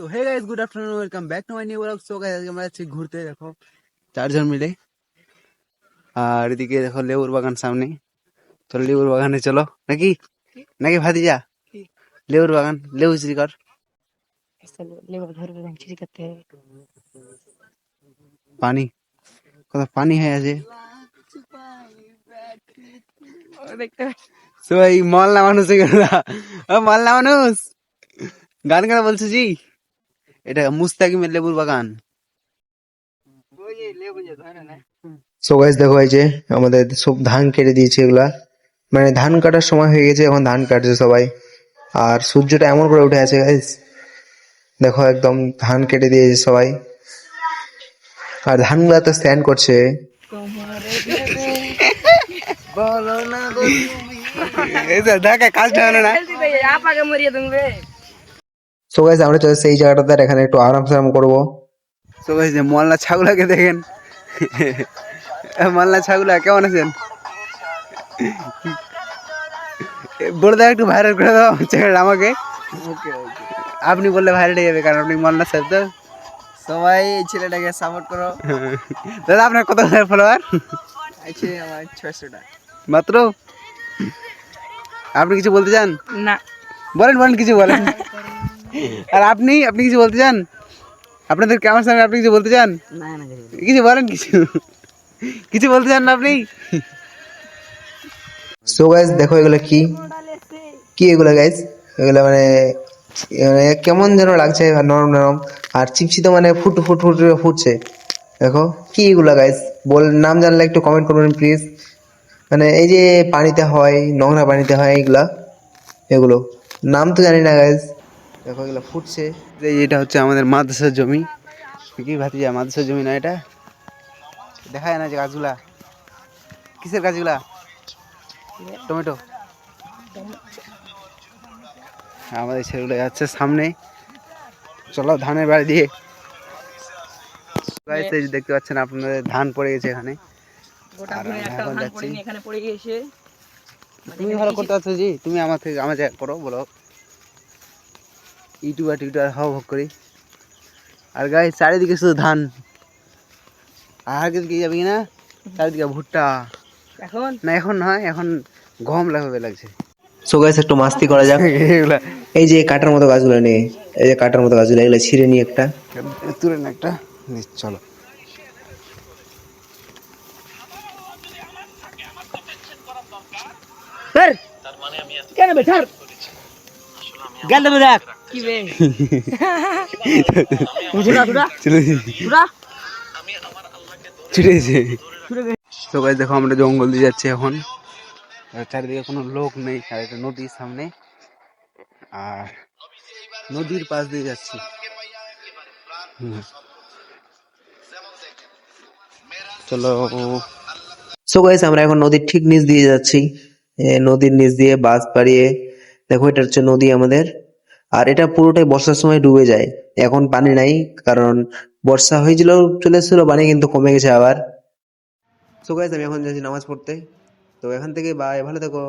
So hey guys good afternoon welcome back to my new blog so guys আমরা আছি ঘুরতে দেখো চারজন মিলে। আর এদিকে দেখো লেবুর বাগান সামনে। তো লেবুর বাগানে চলো। নাকি? নাকি ভাতিজা? লেবুর বাগান লেবু চুরি কর। পানি। কত পানি হয়ে আছে। সবাই মল না মানুষ মল না মানুষ। গান গান বলছো জি? এটা মুস্তাকিমের লেবুর বাগান। সো গাইস দেখো এই যে আমাদের সব ধান কেটে দিয়েছে এগুলা। মানে ধান কাটার সময় হয়ে গেছে এখন ধান কাটছে সবাই। আর সূর্যটা এমন করে উঠে আছে গাইস দেখো একদম ধান কেটে দিয়েছে সবাই। আর ধানগুলা তো স্ট্যান্ড করছে এই তো দেখে কাজটা হলো না। সো গাইস আমরা চলে সেই জায়গাটাতে আর এখানে একটু আরাম সারাম করব। গাইস যে মল্লা ছাগুলাকে দেখেন। মল্লা ছাগুলা কেমন আছেন? বলে দাও একটু ভাইরাল করে দাও চ্যানেল আমাকে। আপনি বললে ভাইরাল হয়ে যাবে কারণ আপনি মল্লা সাহেব তো। সবাই এই ছেলেটাকে সাপোর্ট করো। দাদা আপনার কত ফলোয়ার আছে আমার ছয়শোটা। মাত্র? আপনি কিছু বলতে চান? না। বলেন বলেন কিছু বলেন। আর আপনি আপনি কিছু বলতে চান? আপনাদের কেমন সামনে আপনি কিছু বলতে চান? কিছু বলেন কিছু। কিছু বলতে চান না আপনি? সো গাইস দেখো এগুলো কি? কি এগুলো গাইস এগুলো মানে মানে কেমন যেন লাগছে নরম নরম। আর চিপসি তো মানে ফুট ফুট ফুট ফুটছে। দেখো কি এগুলো গাইস বল নাম জানলে একটু কমেন্ট করবেন প্লিজ মানে এই যে পানিতে হয় নোংরা পানিতে হয় এইগুলা। এগুলো। নাম তো জানি না গাইস দেখো এগুলো ফুটছে। এটা হচ্ছে আমাদের মাদ্রাসার জমি। কি ভাতিজা মাদ্রাসার জমি না এটা? দেখা যায় না যে গাছগুলা। কিসের গাছগুলা? টমেটো। আমাদের ছেলেগুলো যাচ্ছে সামনে। চলো ধানের বাড়ি দিয়ে। দেখতে পাচ্ছেন আপনাদের ধান পড়ে গেছে এখানে। এখন যাচ্ছি। তুমি ভালো করতে পারছ জি? তুমি আমার থেকে আমার করো বলো। ইউটিউবার টিউটার হব ভোগ করি। আর গায়ে চারিদিকে শুধু ধান। আর কি যাবে কিনা? চারিদিকে ভুট্টা। এখন? না এখন নয় এখন গম লাগবে লাগছে। সো গাইস একটু মাস্তি করা যাক। এগুলা। এই যে কাটার মতো গাছগুলো নিয়ে এই যে কাটার মতো গাছগুলো এগুলো ছিঁড়ে নিয়ে একটা। তুলে না একটা। চলো। কেন বেঠার গেল দেখ। কি বে? ছুটে গেছে দেখো আমরা জঙ্গল দিয়ে যাচ্ছি এখন। চারিদিকে কোনো লোক নেই আর একটা নদীর সামনে। আর নদীর পাশ দিয়ে যাচ্ছি। চলো। সো গাইস আমরা এখন নদীর ঠিক নিচ দিয়ে যাচ্ছি। নদীর নিচ দিয়ে বাস পাড়িয়ে দেখো এটা হচ্ছে নদী আমাদের। আর এটা পুরোটাই বর্ষার সময় ডুবে যায়। এখন পানি নাই, কারণ বর্ষা হয়েছিল, চলে এসেছিল, পানি কিন্তু কমে গেছে আবার। সো গাইজ আমি এখন যাচ্ছি নামাজ পড়তে। তো এখান থেকে বাই ভালো থেকো।